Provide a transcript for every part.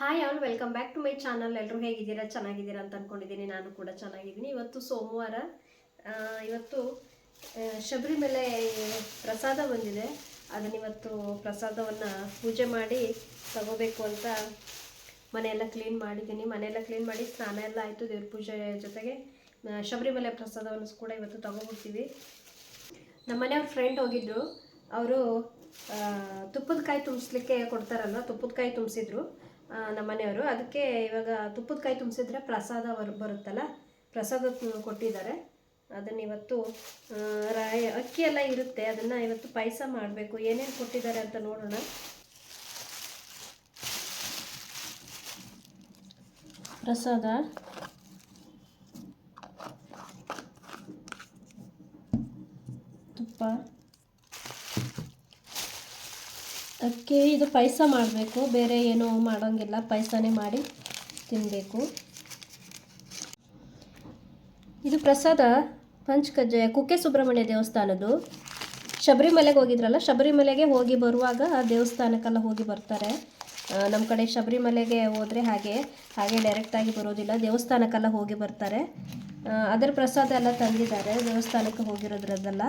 Hi all welcome back to my channel ಎಲ್ಲರೂ ಹೇಗಿದ್ದೀರಾ? ಚೆನ್ನಾಗಿದ್ದೀರಾ ಅಂತ ಅಂದ್ಕೊಂಡಿದ್ದೀನಿ ನಾನು ಕೂಡ ಚೆನ್ನಾಗಿದ್ದೀನಿ. ಇವತ್ತು ಸೋಮವಾರ ಇವತ್ತು ಶಬರಿಮಲೆ ಪ್ರಸಾದ ಬಂದಿದೆ. ಅದನ್ನ ಇವತ್ತು ಪ್ರಸಾದವನ್ನು ಪೂಜೆ ಮಾಡಿ ತಗೋಬೇಕು ಅಂತ ಮನೆಯೆಲ್ಲ ಕ್ಲೀನ್ ಮಾಡಿದ್ದೀನಿ. ಮನೆಯೆಲ್ಲ ಕ್ಲೀನ್ ಮಾಡಿ ಸ್ನಾನ ಎಲ್ಲ ಆಯಿತು. ದೇವ್ರ ಪೂಜೆ ಜೊತೆಗೆ ಶಬರಿಮಲೆ ಪ್ರಸಾದವನ್ನು ಕೂಡ ಇವತ್ತು ತಗೋಬಿಡ್ತೀವಿ. ನಮ್ಮ ಮನೆಯವ್ರ ಫ್ರೆಂಡ್ ಹೋಗಿದ್ರು ಅವರು ತುಪ್ಪದ ಕಾಯಿ ತುಂಬಿಸ್ಲಿಕ್ಕೆ ಕೊಡ್ತಾರಲ್ವ? ತುಪ್ಪದ ಕಾಯಿ ತುಂಬಿಸಿದ್ರು. ನಮ್ಮ ಮನೆಯವರು. ಅದಕ್ಕೆ ಇವಾಗ ತುಪ್ಪದ ಕಾಯಿ ತುಂಬಿಸಿದ್ರೆ ಪ್ರಸಾದ ಬರ್ ಬರುತ್ತಲ್ಲ? ಪ್ರಸಾದ ಕೊಟ್ಟಿದ್ದಾರೆ. ಅದನ್ನು ಇವತ್ತು ರಾಯ, ಅಕ್ಕಿ ಎಲ್ಲ ಇರುತ್ತೆ. ಅದನ್ನು ಇವತ್ತು ಪಾಯಸ ಮಾಡಬೇಕು. ಏನೇನು ಕೊಟ್ಟಿದ್ದಾರೆ ಅಂತ ನೋಡೋಣ. ಪ್ರಸಾದ. ತುಪ್ಪ. ಅಕ್ಕಿ ಇದು ಪಾಯಸ ಮಾಡಬೇಕು. ಬೇರೆ ಏನೂ ಮಾಡೋಂಗಿಲ್ಲ. ಪಾಯಸನೇ ಮಾಡಿ ತಿನ್ನಬೇಕು ಇದು ಪ್ರಸಾದ ಪಂಚಕಜ್ಜಾಯ ಕುಕ್ಕೆ ಸುಬ್ರಹ್ಮಣ್ಯ ದೇವಸ್ಥಾನದ್ದು. ಶಬರಿಮಲೆಗೆ ಹೋಗಿದ್ರಲ್ಲ, ಶಬರಿಮಲೆಗೆ ಹೋಗಿ ಬರುವಾಗ ದೇವಸ್ಥಾನಕ್ಕೆಲ್ಲ ಹೋಗಿ ಬರ್ತಾರೆ. ನಮ್ಮ ಕಡೆ ಶಬರಿಮಲೆಗೆ ಹೋದರೆ ಹಾಗೆ ಹಾಗೆ ಡೈರೆಕ್ಟಾಗಿ ಬರೋದಿಲ್ಲ. ದೇವಸ್ಥಾನಕ್ಕೆಲ್ಲ ಹೋಗಿ ಬರ್ತಾರೆ. ಅದರ ಪ್ರಸಾದ ಎಲ್ಲ ತಂದಿದ್ದಾರೆ. ದೇವಸ್ಥಾನಕ್ಕೆ ಹೋಗಿರೋದ್ರದ್ದೆಲ್ಲ.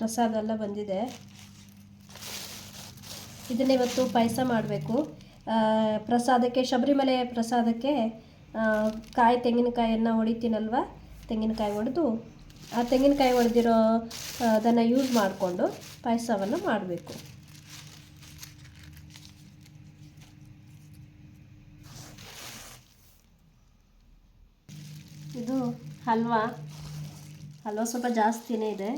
ಪ್ರಸಾದ ಎಲ್ಲ ಬಂದಿದೆ. ಇದನ್ನ ಇವತ್ತು ಪಾಯಸ ಮಾಡಬೇಕು. ಪ್ರಸಾದಕ್ಕೆ, ಶಬರಿಮಲೆ ಪ್ರಸಾದಕ್ಕೆ ಕಾಯಿ ತೆಂಗಿನಕಾಯಿಯನ್ನು ಹೊಡಿತೀನಲ್ವ? ತೆಂಗಿನಕಾಯಿ ಹೊಡೆದು, ಆ ತೆಂಗಿನಕಾಯಿ ಹೊಡೆದಿರೋ ಅದನ್ನು ಯೂಸ್ ಮಾಡಿಕೊಂಡು ಪಾಯಸವನ್ನು ಮಾಡಬೇಕು. ಇದು ಹಲ್ವಾ. ಹಲ್ವಾ ಸ್ವಲ್ಪ ಜಾಸ್ತಿನೇ ಇದೆ.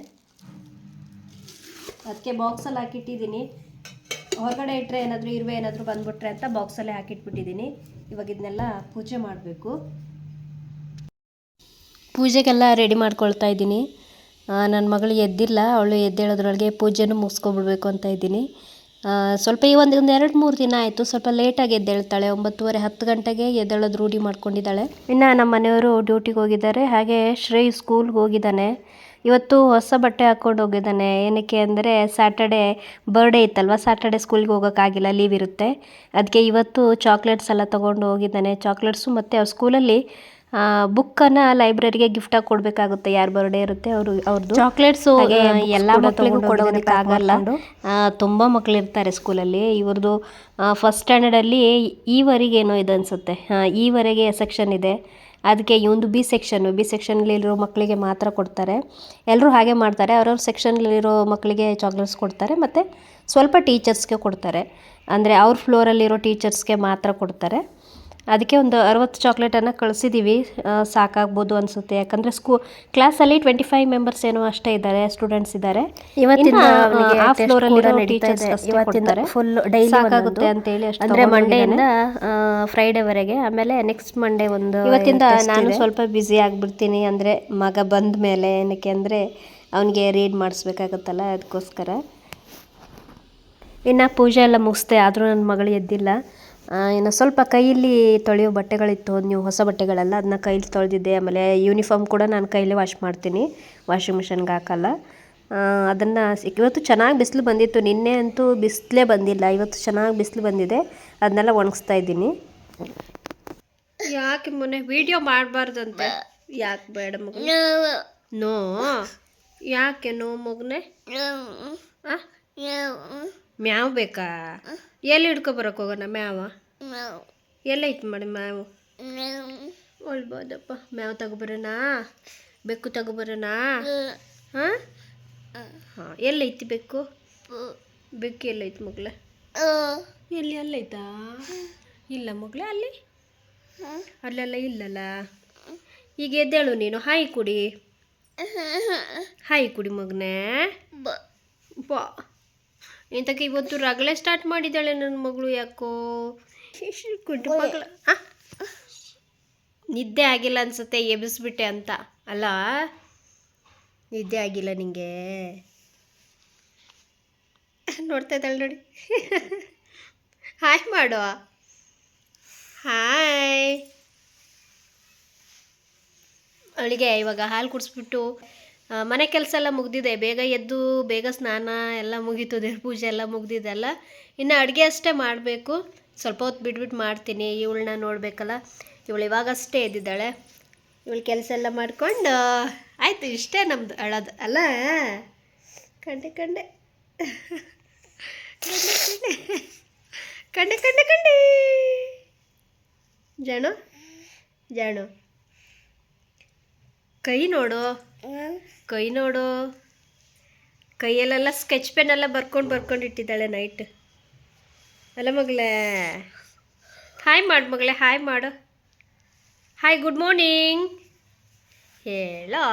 ಅದಕ್ಕೆ ಬಾಕ್ಸಲ್ಲಿ ಹಾಕಿಟ್ಟಿದ್ದೀನಿ. ಹೊರಗಡೆ ಇಟ್ಟರೆ ಏನಾದರೂ ಇರುವೆ ಏನಾದರೂ ಬಂದುಬಿಟ್ರೆ ಅಂತ ಬಾಕ್ಸಲ್ಲೇ ಹಾಕಿಟ್ಬಿಟ್ಟಿದ್ದೀನಿ. ಇವಾಗ ಇದನ್ನೆಲ್ಲ ಪೂಜೆ ಮಾಡಬೇಕು. ಪೂಜೆಗೆಲ್ಲ ರೆಡಿ ಮಾಡ್ಕೊಳ್ತಾ ಇದ್ದೀನಿ. ನನ್ನ ಮಗಳು ಎದ್ದಿಲ್ಲ. ಅವಳು ಎದ್ದೇಳೋದ್ರೊಳಗೆ ಪೂಜೆನೂ ಮುಗಿಸ್ಕೊಬಿಡ್ಬೇಕು ಅಂತ ಇದ್ದೀನಿ. ಸ್ವಲ್ಪ ಈ ಒಂದು ಎರಡು ಮೂರು ದಿನ ಆಯಿತು. ಸ್ವಲ್ಪ ಲೇಟಾಗಿ ಎದ್ದೇಳ್ತಾಳೆ. ಒಂಬತ್ತುವರೆ ಹತ್ತು ಗಂಟೆಗೆ ಎದ್ದೇಳೋದು ರೂಢಿ ಮಾಡ್ಕೊಂಡಿದ್ದಾಳೆ. ಇನ್ನು ನಮ್ಮ ಮನೆಯವರು ಡ್ಯೂಟಿಗೆ ಹೋಗಿದ್ದಾರೆ. ಹಾಗೆ ಶ್ರೇಯ್ ಸ್ಕೂಲ್ಗೆ ಹೋಗಿದ್ದಾನೆ. ಇವತ್ತು ಹೊಸ ಬಟ್ಟೆ ಹಾಕ್ಕೊಂಡು ಹೋಗಿದ್ದಾನೆ. ಏನಕ್ಕೆ ಅಂದರೆ ಸ್ಯಾಟರ್ಡೆ ಬರ್ಡೇ ಇತ್ತಲ್ವ? ಸ್ಯಾಟರ್ಡೆ ಸ್ಕೂಲ್ಗೆ ಹೋಗೋಕ್ಕಾಗಿಲ್ಲ ಲೀವ್ ಇರುತ್ತೆ. ಅದಕ್ಕೆ ಇವತ್ತು ಚಾಕ್ಲೇಟ್ಸ್ ಎಲ್ಲ ತೊಗೊಂಡು ಹೋಗಿದ್ದಾನೆ. ಚಾಕ್ಲೇಟ್ಸು ಮತ್ತು ಅವ್ರ ಸ್ಕೂಲಲ್ಲಿ ಬುಕ್ಕನ್ನು ಲೈಬ್ರರಿಗೆ ಗಿಫ್ಟಾಗಿ ಕೊಡಬೇಕಾಗುತ್ತೆ. ಯಾರು ಬರ್ಡೇ ಇರುತ್ತೆ ಅವರು ಅವ್ರದ್ದು ಚಾಕ್ಲೇಟ್ಸು ಎಲ್ಲ ಮಕ್ಕಳಿಗೂ ಕೊಡೋದಕ್ಕಾಗಲ್ಲ ತುಂಬ ಮಕ್ಕಳು ಇರ್ತಾರೆ ಸ್ಕೂಲಲ್ಲಿ ಇವ್ರದ್ದು ಫಸ್ಟ್ ಸ್ಟ್ಯಾಂಡರ್ಡಲ್ಲಿ ಈವರೆಗೇನೋ ಇದೆ ಅನಿಸುತ್ತೆ. ಈವರೆಗೆ ಸೆಕ್ಷನ್ ಇದೆ. ಅದಕ್ಕೆ ಇವಂದು ಬಿ ಸೆಕ್ಷನ್ನು ಬಿ ಸೆಕ್ಷನ್ಲಿರೋ ಮಕ್ಕಳಿಗೆ ಮಾತ್ರ ಕೊಡ್ತಾರೆ. ಎಲ್ಲರೂ ಹಾಗೆ ಮಾಡ್ತಾರೆ. ಅವ್ರವ್ರ ಸೆಕ್ಷನ್ಲಿರೋ ಮಕ್ಕಳಿಗೆ ಚಾಕ್ಲೇಟ್ಸ್ ಕೊಡ್ತಾರೆ. ಮತ್ತು ಸ್ವಲ್ಪ ಟೀಚರ್ಸ್ಗೆ ಕೊಡ್ತಾರೆ. ಅಂದರೆ ಅವ್ರ ಫ್ಲೋರಲ್ಲಿರೋ ಟೀಚರ್ಸ್ಗೆ ಮಾತ್ರ ಕೊಡ್ತಾರೆ. ಅದಕ್ಕೆ ಒಂದು ಅರವತ್ತು ಚಾಕ್ಲೇಟನ್ನು ಕಳಿಸಿದ್ದೀವಿ ಸಾಕಾಗ್ಬೋದು ಅನಿಸುತ್ತೆ. ಯಾಕಂದರೆ ಸ್ಕೂ ಕ್ಲಾಸಲ್ಲಿ ಟ್ವೆಂಟಿ ಫೈವ್ ಮೆಂಬರ್ಸ್ ಏನೋ ಅಷ್ಟೇ ಇದ್ದಾರೆ ಸ್ಟೂಡೆಂಟ್ಸ್ ಇದ್ದಾರೆ. full daily ಸಾಕಾಗುತ್ತೆ. ಅಂತೇಳಿ ಅಂದ್ರೆ ಮಂಡೆಯಿಂದ. ಫ್ರೈಡೆವರೆಗೆ ಆಮೇಲೆ ನೆಕ್ಸ್ಟ್ ಮಂಡೇ ಒಂದು ಇವತ್ತಿಂದ ನಾನು ಸ್ವಲ್ಪ ಬ್ಯುಸಿ ಆಗಿಬಿಡ್ತೀನಿ ಅಂದರೆ ಮಗ ಬಂದ ಮೇಲೆ ಏನಕ್ಕೆ ಅಂದರೆ ಅವನಿಗೆ ರೀಡ್ ಮಾಡಿಸ್ಬೇಕಾಗತ್ತಲ್ಲ ಅದಕ್ಕೋಸ್ಕರ. ಇನ್ನು ಪೂಜೆ ಎಲ್ಲ ಮುಗಿಸ್ದೆ ಆದರೂ ನನ್ನ ಮಗಳು ಎದ್ದಿಲ್ಲ. ಇನ್ನು ಸ್ವಲ್ಪ ಕೈಯಲ್ಲಿ ತೊಳೆಯೋ ಬಟ್ಟೆಗಳಿತ್ತು ನೀವು ಹೊಸ ಬಟ್ಟೆಗಳೆಲ್ಲ ಅದನ್ನ ಕೈಲಿ ತೊಳೆದಿದ್ದೆ. ಆಮೇಲೆ ಯೂನಿಫಾರ್ಮ್ ಕೂಡ ನಾನು ಕೈಲೇ ವಾಶ್ ಮಾಡ್ತೀನಿ ವಾಷಿಂಗ್ ಮಿಷನ್ಗೆ ಹಾಕಲ್ಲ. ಅದನ್ನು ಇವತ್ತು ಚೆನ್ನಾಗಿ ಬಿಸಿಲು ಬಂದಿತ್ತು. ನಿನ್ನೆ ಅಂತೂ ಬಿಸಿಲೇ ಬಂದಿಲ್ಲ. ಇವತ್ತು ಚೆನ್ನಾಗಿ ಬಿಸಿಲು ಬಂದಿದೆ. ಅದನ್ನೆಲ್ಲ ಒಣಗಿಸ್ತಾ ಇದ್ದೀನಿ. ಯಾಕೆ ಮೊನ್ನೆ ವಿಡಿಯೋ ಮಾಡಬಾರ್ದಂತೆ? ಯಾಕೆ ಬೇಡ ಮಗು ನೋ. ಯಾಕೆ ನೋ ಮಗನೆ? ಮ್ಯಾವ್ ಬೇಕಾ? ಎಲ್ಲಿ ಹಿಡ್ಕೊ ಬರಕ್ ಹೋಗೋಣ? ಮ್ಯಾವ? ಎಲ್ಲೈತಿ ಮಾಡಿ ಮ್ಯಾವು? ಒಳ್ಬೋದಪ್ಪ. ಮ್ಯಾವ್ ತಗೊಬರೋಣ ಬೆಕ್ಕು ತಗೋಬರೋಣ ಹಾಂ? ಹಾಂ. ಎಲ್ಲೈತಿ ಬೆಕ್ಕು? ಬೆಕ್ಕು ಎಲ್ಲೈತಿ ಮಗ್ಳೆ? ಎಲ್ಲಿ ಅಲ್ಲೈತಾ? ಇಲ್ಲ ಮಗ್ಳೆ ಅಲ್ಲಿ? ಅಲ್ಲೆಲ್ಲ ಇಲ್ಲಲ್ಲ? ಈಗ ಎದ್ದೇಳು ನೀನು ಹಾಯಿ ಕುಡಿ. ಹಾಯಿ ಕುಡಿ ಮಗನೇ. ಬಾ. ಇಂಥಕ್ಕೆ ಇವತ್ತು ರಗಳೆ ಸ್ಟಾರ್ಟ್ ಮಾಡಿದ್ದಾಳೆ ನನ್ನ ಮಗಳು ಯಾಕೋ? ನಿದ್ದೆ ಆಗಿಲ್ಲ ಅನ್ಸುತ್ತೆ, ಎಬ್ಬಿಸ್ಬಿಟ್ಟೆ ಅಂತ. ಅಲ್ಲ? ನಿದ್ದೆ ಆಗಿಲ್ಲ ನಿಂಗೆ. ನೋಡ್ತಾ ಇದ್ದಾಳೆ ನೋಡಿ. ಹಾಯ್ ಮಾಡುವ ಹಾಯ್ ಅವಳಿಗೆ ಇವಾಗ ಹಾಲು ಕುಡಿಸ್ಬಿಟ್ಟು ಮನೆ ಕೆಲಸ ಎಲ್ಲ ಮುಗ್ದಿದೆ. ಬೇಗ ಎದ್ದು, ಬೇಗ ಸ್ನಾನ ಎಲ್ಲ ಮುಗೀತು ದೇವ್ರ ಪೂಜೆ ಎಲ್ಲ ಮುಗ್ದಿದೆಲ್ಲ ಇನ್ನು ಅಡುಗೆ ಅಷ್ಟೇ ಮಾಡಬೇಕು. ಸ್ವಲ್ಪ ಹೊತ್ತು ಬಿಟ್ಬಿಟ್ಟು ಮಾಡ್ತೀನಿ. ಇವಳನ್ನ ನೋಡಬೇಕಲ್ಲ. ಇವಳು ಇವಾಗಷ್ಟೇ ಎದ್ದಿದ್ದಾಳೆ. ಇವಳು ಕೆಲಸ ಎಲ್ಲ ಮಾಡ್ಕೊಂಡು ಆಯಿತು, ಇಷ್ಟೇ ನಮ್ಮದು ಅಳೋದು, ಅಲ್ಲ? ಕಂಡೆ ಕಂಡೆ. ಕಂಡೆ ಕಂಡೆ ಕಂಡೆ. ಜಾಣು ಜಾಣು ಕೈ ನೋಡು. ಕೈ ನೋಡು. ಕೈಯಲ್ಲೆಲ್ಲ ಸ್ಕೆಚ್ ಪೆನ್ನೆಲ್ಲ ಬರ್ಕೊಂಡು ಬರ್ಕೊಂಡು ಇಟ್ಟಿದ್ದಾಳೆ ನೈಟ್. ಅಲ್ಲ ಮಗಳೇ. ಹಾಯ್ ಮಾಡು ಮಗಳೇ ಹಾಯ್ ಮಾಡು. ಹಾಯ್ ಗುಡ್ ಮಾರ್ನಿಂಗ್ ಹೇಳೋ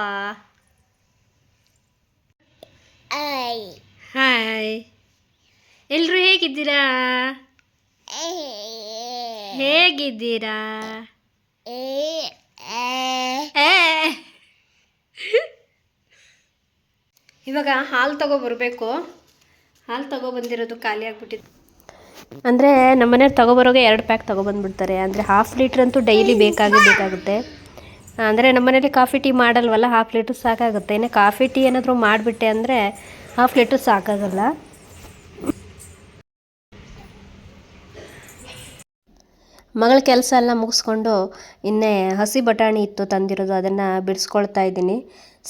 ಹಾಯ್ ಎಲ್ಲರೂ ಹೇಗಿದ್ದೀರಾ? ಹೇಗಿದ್ದೀರಾ? ಏ. ಇವಾಗ ಹಾಲು ಬರಬೇಕು. ಹಾಲು ತಗೊಬಂದಿರೋದು ಖಾಲಿ ಆಗ್ಬಿಟ್ಟಿತ್ತು ಅಂದರೆ ನಮ್ಮನೆಯವ್ರು ತೊಗೊಬರೋಗೆ ಎರಡು ಪ್ಯಾಕ್ ತೊಗೊಬಂದ್ಬಿಡ್ತಾರೆ. ಅಂದರೆ ಹಾಫ್ ಲೀಟ್ರ್ ಅಂತೂ ಡೈಲಿ ಬೇಕಾಗೇ ಬೇಕಾಗುತ್ತೆ. ಅಂದರೆ ನಮ್ಮನೇಲಿ ಕಾಫಿ ಟೀ ಮಾಡಲ್ವಲ್ಲ ಹಾಫ್ ಲೀಟ್ರ್ ಸಾಕಾಗುತ್ತೆ. ಇನ್ನು ಕಾಫಿ ಟೀ ಏನಾದರೂ ಮಾಡಿಬಿಟ್ಟೆ ಅಂದರೆ ಹಾಫ್ ಲೀಟ್ರ್ ಸಾಕಾಗಲ್ಲ. ಮಗಳ ಕೆಲಸ ಎಲ್ಲ ಮುಗಿಸ್ಕೊಂಡು ಇನ್ನೇ ಹಸಿ ಬಟಾಣಿ ಇತ್ತು ತಂದಿರೋದು, ಅದನ್ನು ಬಿಡಿಸ್ಕೊಳ್ತಾ ಇದ್ದೀನಿ.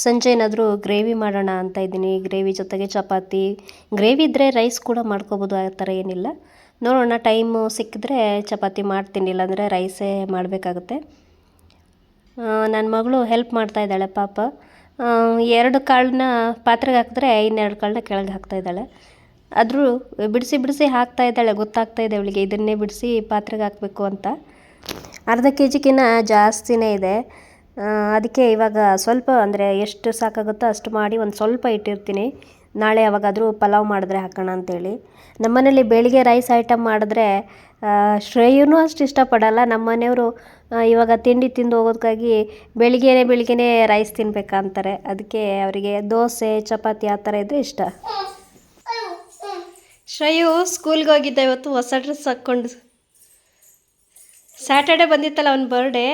ಸಂಜೆ ಏನಾದರೂ ಗ್ರೇವಿ ಮಾಡೋಣ ಅಂತ ಇದ್ದೀನಿ. ಗ್ರೇವಿ ಜೊತೆಗೆ ಚಪಾತಿ. ಗ್ರೇವಿ ಇದ್ದರೆ ರೈಸ್ ಕೂಡ ಮಾಡ್ಕೋಬೋದು ಆ ಥರ ಏನಿಲ್ಲ. ನೋಡೋಣ, ಟೈಮು ಸಿಕ್ಕಿದ್ರೆ ಚಪಾತಿ ಮಾಡ್ತೀನಿ, ಇಲ್ಲಾಂದರೆ ರೈಸೇ ಮಾಡಬೇಕಾಗುತ್ತೆ. ನನ್ನ ಮಗಳು ಹೆಲ್ಪ್ ಮಾಡ್ತಾ ಇದ್ದಾಳೆ, ಪಾಪ. ಎರಡು ಕಾಳನ್ನ ಪಾತ್ರೆಗೆ ಹಾಕಿದ್ರೆ ಇನ್ನೆರಡು ಕಾಳನ್ನ ಕೆಳಗೆ ಹಾಕ್ತಾ ಇದ್ದಾಳೆ. ಆದರೂ ಬಿಡಿಸಿ ಬಿಡಿಸಿ ಹಾಕ್ತಾ ಇದ್ದಾಳೆ, ಗೊತ್ತಾಗ್ತಾ ಅವಳಿಗೆ, ಇದನ್ನೇ ಬಿಡಿಸಿ ಪಾತ್ರೆಗೆ ಹಾಕಬೇಕು ಅಂತ. ಅರ್ಧ ಕೆ ಜಿಗಿನ್ನ ಜಾಸ್ತಿನೇ ಇದೆ. ಅದಕ್ಕೆ ಇವಾಗ ಸ್ವಲ್ಪ, ಅಂದರೆ ಎಷ್ಟು ಸಾಕಾಗುತ್ತೋ ಅಷ್ಟು ಮಾಡಿ ಒಂದು ಸ್ವಲ್ಪ ಇಟ್ಟಿರ್ತೀನಿ. ನಾಳೆ ಯಾವಾಗಾದರೂ ಪಲಾವ್ ಮಾಡಿದ್ರೆ ಹಾಕೋಣ ಅಂತೇಳಿ. ನಮ್ಮನೇಲಿ ಬೆಳಿಗ್ಗೆ ರೈಸ್ ಐಟಮ್ ಮಾಡಿದ್ರೆ ಶ್ರೇಯೂ ಅಷ್ಟು ಇಷ್ಟಪಡಲ್ಲ. ನಮ್ಮ ಮನೆಯವರು ಇವಾಗ ತಿಂಡಿ ತಿಂದು ಹೋಗೋದಕ್ಕಾಗಿ ಬೆಳಿಗ್ಗೆನೇ ಬೆಳಿಗ್ಗೆನೇ ರೈಸ್ ತಿನ್ಬೇಕಂತಾರೆ. ಅದಕ್ಕೆ ಅವರಿಗೆ ದೋಸೆ, ಚಪಾತಿ ಆ ಥರ ಇದ್ದರೆ ಇಷ್ಟ. ಶ್ರೇಯು ಸ್ಕೂಲ್ಗೆ ಹೋಗಿದ್ದೆ ಇವತ್ತು ಹೊಸ ಡ್ರೆಸ್ ಹಾಕ್ಕೊಂಡು. ಸ್ಯಾಟರ್ಡೆ ಬಂದಿತ್ತಲ್ಲ ಅವನ ಬರ್ಡೇ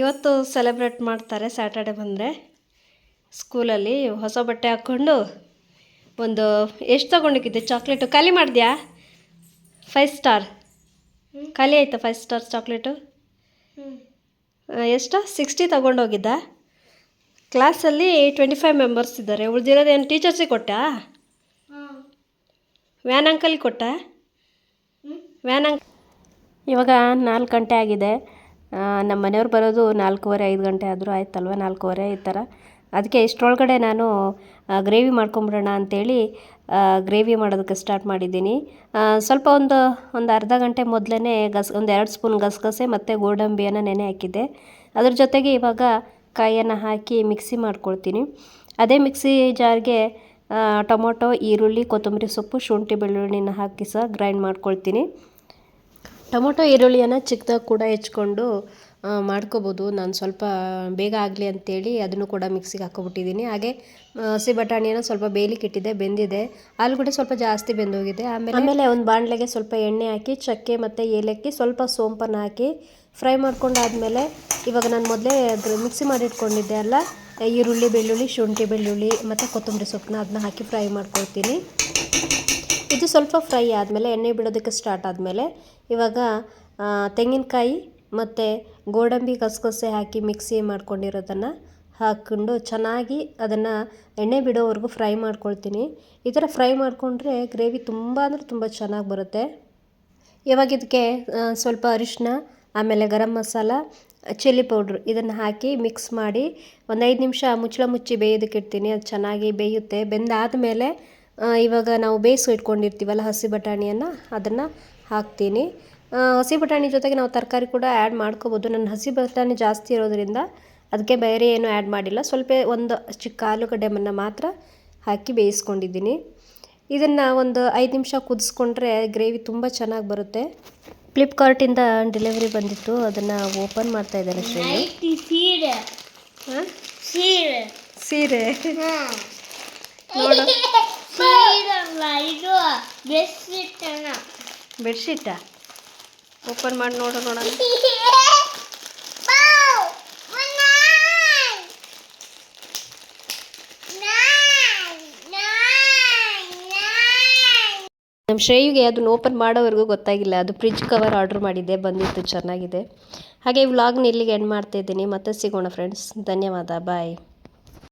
ಇವತ್ತು ಸೆಲೆಬ್ರೇಟ್ ಮಾಡ್ತಾರೆ ಸ್ಯಾಟರ್ಡೆ ಬಂದರೆ. ಸ್ಕೂಲಲ್ಲಿ ಹೊಸ ಬಟ್ಟೆ ಹಾಕ್ಕೊಂಡು ಒಂದು ಎಷ್ಟು ತೊಗೊಂಡಿದ್ದೆ ಚಾಕ್ಲೇಟು. ಖಾಲಿ ಮಾಡಿದ್ಯಾ? ಫೈವ್ ಸ್ಟಾರ್ ಖಾಲಿ ಆಯಿತಾ ಫೈವ್ ಸ್ಟಾರ್ ಚಾಕ್ಲೇಟು? ಎಷ್ಟು? ಸಿಕ್ಸ್ಟಿ ತೊಗೊಂಡೋಗಿದ್ದ? ಕ್ಲಾಸಲ್ಲಿ ಟ್ವೆಂಟಿ ಫೈವ್ ಮೆಂಬರ್ಸ್ ಇದ್ದಾರೆ ಉಳಿದಿರೋದೇನು ಟೀಚರ್ಸಿಗೆ ಕೊಟ್ಟಾ? ವ್ಯಾನ್ ಅಂಕಲ್ಗೆ ಕೊಟ್ಟ? ವ್ಯಾನ್ ಅಂಕ್ ಇವಾಗ ನಾಲ್ಕು ಗಂಟೆ ಆಗಿದೆ. ನಮ್ಮ ಮನೆಯವ್ರು ಬರೋದು ನಾಲ್ಕೂವರೆ ಐದು ಗಂಟೆ ಆದರೂ ಆಯ್ತಲ್ವ? ನಾಲ್ಕೂವರೆ ಈ ಥರ ಅದಕ್ಕೆ ಇಷ್ಟರೊಳಗಡೆ ನಾನು ಗ್ರೇವಿ ಮಾಡ್ಕೊಂಬಿಡೋಣ ಅಂಥೇಳಿ ಗ್ರೇವಿ ಮಾಡೋದಕ್ಕೆ ಸ್ಟಾರ್ಟ್ ಮಾಡಿದ್ದೀನಿ. ಸ್ವಲ್ಪ ಒಂದು ಒಂದು ಅರ್ಧ ಗಂಟೆ ಮೊದಲೇ ಗಸ್, ಒಂದು ಎರಡು ಸ್ಪೂನ್ ಗಸಗಸೆ ಮತ್ತು ಗೋಡಂಬಿಯನ್ನು ನೆನೆ ಹಾಕಿದ್ದೆ. ಅದ್ರ ಜೊತೆಗೆ ಇವಾಗ ಕಾಯಿಯನ್ನು ಹಾಕಿ ಮಿಕ್ಸಿ ಮಾಡ್ಕೊಳ್ತೀನಿ. ಅದೇ ಮಿಕ್ಸಿ ಜಾರ್ಗೆ ಟೊಮೊಟೊ, ಈರುಳ್ಳಿ, ಕೊತ್ತಂಬರಿ ಸೊಪ್ಪು, ಶುಂಠಿ ಬೆಳ್ಳುಳ್ಳಿನ ಹಾಕಿ ಸಹ ಗ್ರೈಂಡ್ ಮಾಡ್ಕೊಳ್ತೀನಿ. ಟೊಮೊಟೊ, ಈರುಳ್ಳಿಯನ್ನು ಚಿಕ್ಕದಾಗಿ ಕೂಡ ಹೆಚ್ಕೊಂಡು ಮಾಡ್ಕೋಬೋದು. ನಾನು ಸ್ವಲ್ಪ ಬೇಗ ಆಗಲಿ ಅಂತೇಳಿ ಅದನ್ನು ಕೂಡ ಮಿಕ್ಸಿಗೆ ಹಾಕ್ಕೊಬಿಟ್ಟಿದ್ದೀನಿ. ಹಾಗೆ ಹಸಿ ಬಟಾಣಿಯನ್ನು ಸ್ವಲ್ಪ ಬೇಯಲಿಕ್ಕೆ ಇಟ್ಟಿದ್ದೆ, ಬೆಂದಿದೆ. ಆಲೂಗಡ್ಡೆ ಸ್ವಲ್ಪ ಜಾಸ್ತಿ ಬೆಂದೋಗಿದೆ. ಆಮೇಲೆ ಆಮೇಲೆ ಒಂದು ಬಾಣಲೆಗೆ ಸ್ವಲ್ಪ ಎಣ್ಣೆ ಹಾಕಿ, ಚಕ್ಕೆ ಮತ್ತು ಏಲಕ್ಕಿ, ಸ್ವಲ್ಪ ಸೋಂಪನ್ನು ಹಾಕಿ ಫ್ರೈ ಮಾಡ್ಕೊಂಡಾದ್ಮೇಲೆ ಇವಾಗ ನಾನು ಮೊದಲೇ ಮಿಕ್ಸಿ ಮಾಡಿಟ್ಕೊಂಡಿದ್ದೆ ಅಲ್ಲ ಈರುಳ್ಳಿ, ಬೆಳ್ಳುಳ್ಳಿ, ಶುಂಠಿ ಬೆಳ್ಳುಳ್ಳಿ ಮತ್ತು ಕೊತ್ತಂಬರಿ ಸೊಪ್ಪನ್ನ ಅದನ್ನ ಹಾಕಿ ಫ್ರೈ ಮಾಡ್ಕೊಳ್ತೀನಿ. ಇದು ಸ್ವಲ್ಪ ಫ್ರೈ ಆದಮೇಲೆ, ಎಣ್ಣೆ ಬಿಡೋದಕ್ಕೆ ಸ್ಟಾರ್ಟ್ ಆದಮೇಲೆ ಇವಾಗ ತೆಂಗಿನಕಾಯಿ ಮತ್ತು ಗೋಡಂಬಿ ಗಸಗಸೆ ಹಾಕಿ ಮಿಕ್ಸಿ ಮಾಡ್ಕೊಂಡಿರೋದನ್ನು ಹಾಕ್ಕೊಂಡು ಚೆನ್ನಾಗಿ ಅದನ್ನು ಎಣ್ಣೆ ಬಿಡೋವರೆಗೂ ಫ್ರೈ ಮಾಡ್ಕೊಳ್ತೀನಿ. ಈ ಥರ ಫ್ರೈ ಮಾಡಿಕೊಂಡ್ರೆ ಗ್ರೇವಿ ತುಂಬ ಅಂದರೆ ತುಂಬ ಚೆನ್ನಾಗಿ ಬರುತ್ತೆ. ಇವಾಗ ಇದಕ್ಕೆ ಸ್ವಲ್ಪ ಅರಿಶಿನ ಆಮೇಲೆ ಗರಂ ಮಸಾಲ, ಚಿಲ್ಲಿ ಪೌಡ್ರ್ ಇದನ್ನು ಹಾಕಿ ಮಿಕ್ಸ್ ಮಾಡಿ ಒಂದು ಐದು ನಿಮಿಷ ಮುಚ್ಚಳ ಮುಚ್ಚಿ ಬೇಯೋದಕ್ಕೆ ಇಡ್ತೀನಿ. ಅದು ಚೆನ್ನಾಗಿ ಬೇಯುತ್ತೆ. ಬೆಂದಾದಮೇಲೆ ಇವಾಗ ನಾವು ಬೇಯಿಸು ಇಟ್ಕೊಂಡಿರ್ತೀವಲ್ಲ ಹಸಿ ಬಟಾಣಿಯನ್ನು, ಅದನ್ನು ಹಾಕ್ತೀನಿ. ಹಸಿ ಬಟಾಣಿ ಜೊತೆಗೆ ನಾವು ತರಕಾರಿ ಕೂಡ ಆ್ಯಡ್ ಮಾಡ್ಕೋಬೋದು. ನನ್ನ ಹಸಿ ಬಟಾಣಿ ಜಾಸ್ತಿ ಇರೋದರಿಂದ ಅದಕ್ಕೆ ಬೇರೆ ಏನು ಆ್ಯಡ್ ಮಾಡಿಲ್ಲ. ಸ್ವಲ್ಪ ಒಂದು ಚಿಕ್ಕ ಆಲೂಗಡ್ಡೆಯನ್ನು ಮಾತ್ರ ಹಾಕಿ ಬೇಯಿಸ್ಕೊಂಡಿದ್ದೀನಿ. ಇದನ್ನು ಒಂದು ಐದು ನಿಮಿಷ ಕುದಿಸ್ಕೊಂಡ್ರೆ ಗ್ರೇವಿ ತುಂಬ ಚೆನ್ನಾಗಿ ಬರುತ್ತೆ. ಫ್ಲಿಪ್ಕಾರ್ಟಿಂದ ಡೆಲಿವರಿ ಬಂದಿತ್ತು. ಅದನ್ನು ಓಪನ್ ಮಾಡ್ತಾ ಇದ್ದಾರೆ ಶ್ರೇಣಿ. ಸೀರೆ. ಸೀರೆ ನೋಡು. ಬೆಡ್ಶೀಟಾ ಓಪನ್ ಮಾಡಿ ನೋಡೋ ನೋಡೋಣ ನಮ್ಮ ಶ್ರೇಯಿಗೆ ಅದನ್ನ ಓಪನ್ ಮಾಡೋವರೆಗೂ ಗೊತ್ತಾಗಿಲ್ಲ. ಅದು ಫ್ರಿಜ್ ಕವರ್ ಆರ್ಡ್ರ್ ಮಾಡಿದ್ದೆ ಬಂದಿತ್ತು ಚೆನ್ನಾಗಿದೆ. ಹಾಗೆ ವ್ಲಾಗ್ನ ಇಲ್ಲಿಗೆ ಎಂಡ್ ಮಾಡ್ತಾ ಇದ್ದೀನಿ. ಮತ್ತೆ ಸಿಗೋಣ ಫ್ರೆಂಡ್ಸ್ ಧನ್ಯವಾದ ಬಾಯ್